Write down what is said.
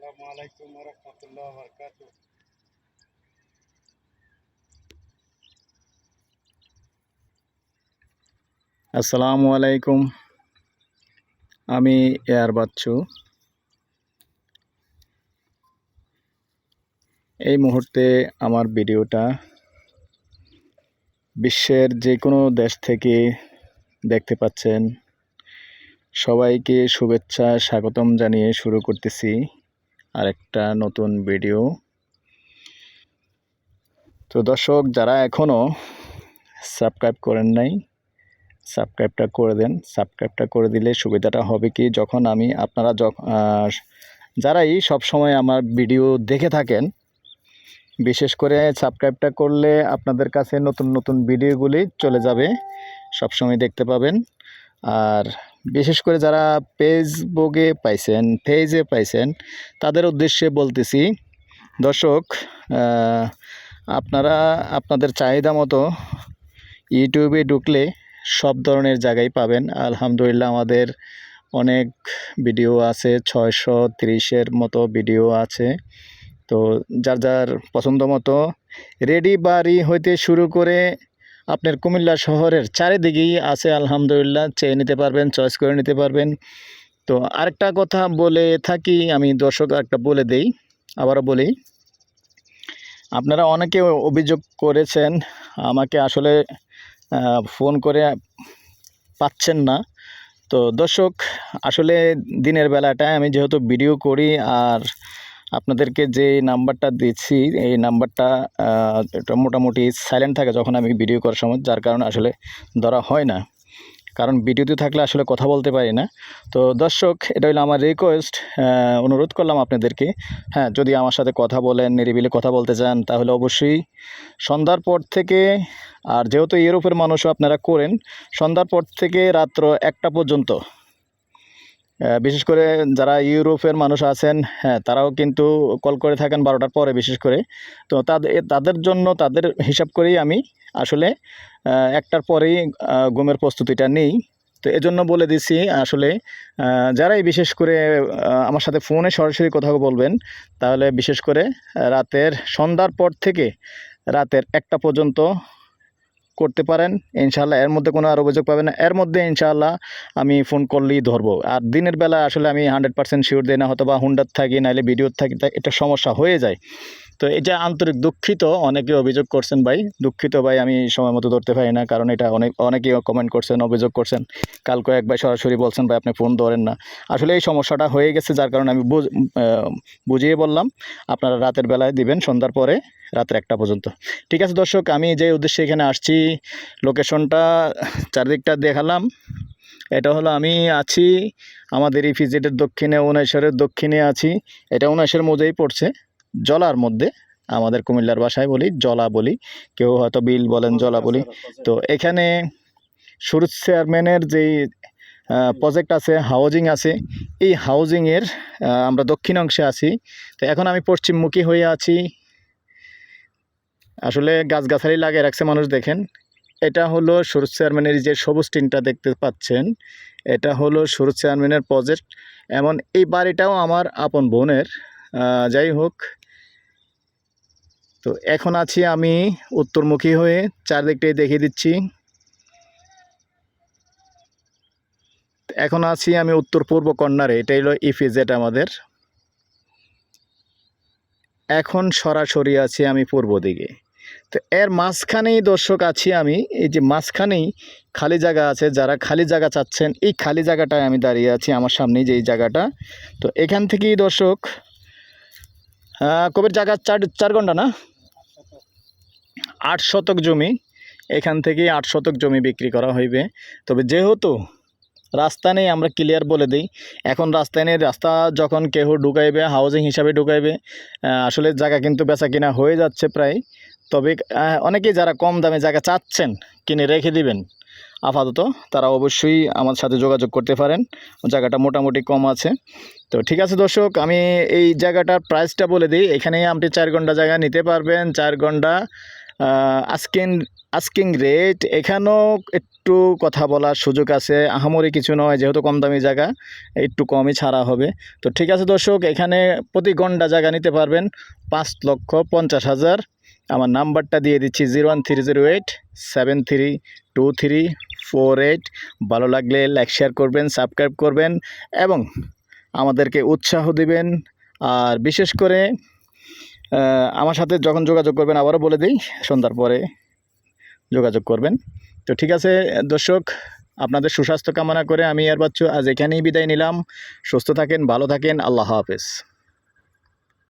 আসসালামু আলাইকুম রহমতুল্লাহ বরকাত আসসালামু আলাইকুম। আমি এয়ার বাচ্চু এই মুহূর্তে আমার ভিডিওটা বিশ্বের যে কোনো দেশ থেকে দেখতে পাচ্ছেন। সবাইকে শুভেচ্ছা, স্বাগতম জানিয়ে শুরু করতেছি। আরেকটা নতুন ভিডিও তো দর্শক, যারা এখনও সাবস্ক্রাইব করেন নাই সাবস্ক্রাইবটা করে দেন। সাবস্ক্রাইবটা করে দিলে সুবিধাটা হবে কি, যখন আমি আপনারা যারাই সব সময় আমার ভিডিও দেখে থাকেন, বিশেষ করে সাবস্ক্রাইবটা করলে আপনাদের কাছে নতুন নতুন ভিডিওগুলি চলে যাবে। সব সময় দেখতে পাবেন। আর বিশেষ করে যারা ফেসবুকে পাইছেন পেজে পাইছেন, তাদের উদ্দেশ্যে বলতেছি, দর্শক আপনারা আপনাদের চাহিদা মতো ইউটিউবে ঢুকলে সব ধরনের জায়গায় পাবেন। আলহামদুলিল্লাহ আমাদের অনেক ভিডিও আছে, ছয়শো তিরিশের মতো ভিডিও আছে। তো যার যার পছন্দ মতো রেডি বাড়ি হইতে শুরু করে আপনার কুমিল্লা শহরের চারিদিকেই আছে, আলহামদুলিল্লাহ, চেয়ে নিতে পারবেন, চয়েস করে নিতে পারবেন। তো আরেকটা কথা বলে থাকি, আমি দর্শক একটা বলে দেই, আবারও বলি। আপনারা অনেকে অভিযোগ করেছেন, আমাকে আসলে ফোন করে পাচ্ছেন না। তো দর্শক, আসলে দিনের বেলাটায় আমি যেহেতু ভিডিও করি, আর আপনাদেরকে যে নাম্বারটা দিচ্ছি, এই নাম্বারটা মোটামুটি সাইলেন্ট থাকে যখন আমি ভিডিও করার সময়, যার কারণে আসলে ধরা হয় না। কারণ ভিডিওতে থাকলে আসলে কথা বলতে পারি না। তো দর্শক, এটা হলো আমার রিকোয়েস্ট অনুরোধ করলাম আপনাদেরকে। হ্যাঁ যদি আমার সাথে কথা বলেন, নিরিবিলি কথা বলতে চান, তাহলে অবশ্যই সন্ধ্যার পর থেকে, আর যেহেতু ইউরোপের মানুষও আপনারা করেন, সন্ধ্যার পর থেকে রাত্র একটা পর্যন্ত বিশেষ করে যারা ইউরোপের মানুষ আছেন হ্যাঁ তারাও কিন্তু কল করে থাকেন বারোটার পরে বিশেষ করে। তো তাদের তাদের জন্য তাদের হিসাব করেই আমি আসলে একটার পরেই ঘুমের প্রস্তুতিটা নেই। তো এজন্য বলে দিছি আসলে যারাই বিশেষ করে আমার সাথে ফোনে সরাসরি কথা বলবেন, তাহলে বিশেষ করে রাতের সন্ধ্যার পর থেকে রাতের একটা পর্যন্ত করতে পারেন ইনশাল্লাহ এর মধ্যে কোনো আর অভিযোগ পাবেন না। এর মধ্যে ইনশাল্লাহ আমি ফোন করলেই ধরবো। আর দিনের বেলা আসলে আমি হান্ড্রেড পার্সেন্ট শিওর দিই না হয়তো বা হুন্ডার থাকি নাহলে ভিডিওর থাকি এটা সমস্যা হয়ে যায়। তো এটা আন্তরিক দুঃখিত, অনেকে অভিযোগ করছেন ভাই। দুঃখিত ভাই, আমি সময় মতো ধরতে পারি না, কারণ এটা অনেক, অনেকেই কমেন্ট করছেন, অভিযোগ করছেন। কাল কয়েক ভাই সরাসরি বলছেন, ভাই, আপনি ফোন ধরেন না। আসলে এই সমস্যাটা হয়ে গেছে, যার কারণে আমি বুঝ- বুঝিয়ে বললাম, আপনারা রাতের বেলায় দিবেন, সন্ধ্যার পরে রাতের একটা পর্যন্ত। ঠিক আছে দর্শক, আমি যে উদ্দেশ্যে এখানে আসছি লোকেশনটা চারদিকটা দেখালাম। এটা হলো আমি আছি, আমাদের এই ফিজেটের দক্ষিণে উনাইশ্বরের দক্ষিণে আছি। এটা উনাইশের মধ্যেই পড়ছে। জলার মধ্যে, আমাদের কুমিল্লার ভাষায় বলি জলা বলি। কেউ হয়তো বিল বলেন, জলা বলি। তো এখানে সুরজ চেয়ারম্যানের যেই প্রজেক্ট আছে হাউজিং আছে, এই হাউজিংয়ের আমরা দক্ষিণ অংশে আছি। তো এখন আমি পশ্চিমমুখী হয়ে আছি। আসলে গাছগাছালি লাগিয়ে রাখছে মানুষ, দেখেন। এটা হলো সুরজ চেয়ারম্যানের যে সবুজ টিনটা দেখতে পাচ্ছেন, এটা হলো সুরজ চেয়ারম্যানের প্রজেক্ট এমন এই বাড়িটাও আমার আপন বোনের যাই হোক তো এখন আছি আমি উত্তরমুখী হয়ে, চারদিকটাই দেখিয়ে দিচ্ছি। এখন আছি আমি উত্তর পূর্ব কর্নারে এটা হলো ইফিজেট আমাদের। এখন সরাসরি আছি আমি পূর্ব দিকে। তো এর মাঝখানেই দর্শক আছি আমি, এই যে মাঝখানেই খালি জায়গা আছে, যারা খালি জায়গা চাচ্ছেন, এই খালি জায়গাটায় আমি দাঁড়িয়ে আছি, আমার সামনেই যে এই জায়গাটা। তো এখান থেকেই দর্শক কবির জায়গা চার চার ঘণ্টা না? আট শতক জমি, এখান থেকেই আট শতক জমি বিক্রি করা হইবে। তবে যেহেতু রাস্তা নেই, আমরা ক্লিয়ার বলে দিই, এখন রাস্তায় নেই, রাস্তা যখন কেউ ঢুকাইবে হাউজিং হিসাবে ঢুকাইবে আসলে জায়গা কিন্তু বেচা কিনা হয়ে যাচ্ছে প্রায়। তবে অনেকেই যারা কম দামে জায়গা চাচ্ছেন, কিনে রেখে দিবেন, আপাতত তারা অবশ্যই আমার সাথে যোগাযোগ করতে পারেন। জায়গাটা মোটামুটি কম আছে। তো ঠিক আছে দর্শক, আমি এই জায়গাটার প্রাইসটা বলে দিই। এখানে আপনি চার ঘণ্টা জায়গা নিতে পারবেন। চার ঘণ্টা আস্কিং আস্কিং রেট এখানেও একটু কথা বলার সুযোগ আছে। আহামরি কিছু নয়, যেহেতু কম দামি জায়গা, একটু কমই ছাড়া হবে। তো ঠিক আছে দর্শক, এখানে প্রতি ঘণ্টা জায়গা নিতে পারবেন পাঁচ লক্ষ পঞ্চাশ হাজার। আমার নাম্বারটা দিয়ে দিচ্ছি zero one three zero eight seven three two three four eight. ভালো লাগলে লাইক, শেয়ার করবেন, সাবস্ক্রাইব করবেন এবং আমাদেরকে উৎসাহ দিবেন। আর বিশেষ করে আমার সাথে যখন যোগাযোগ করবেন, আবারও বলে দিই, সন্ধ্যার পরে যোগাযোগ করবেন। তো ঠিক আছে, দর্শক, আপনাদের সুস্বাস্থ্য কামনা করে আমি আর বাচ্চু আজ এখানেই বিদায় নিলাম। সুস্থ থাকেন, ভালো থাকেন, আল্লাহ হাফেজ।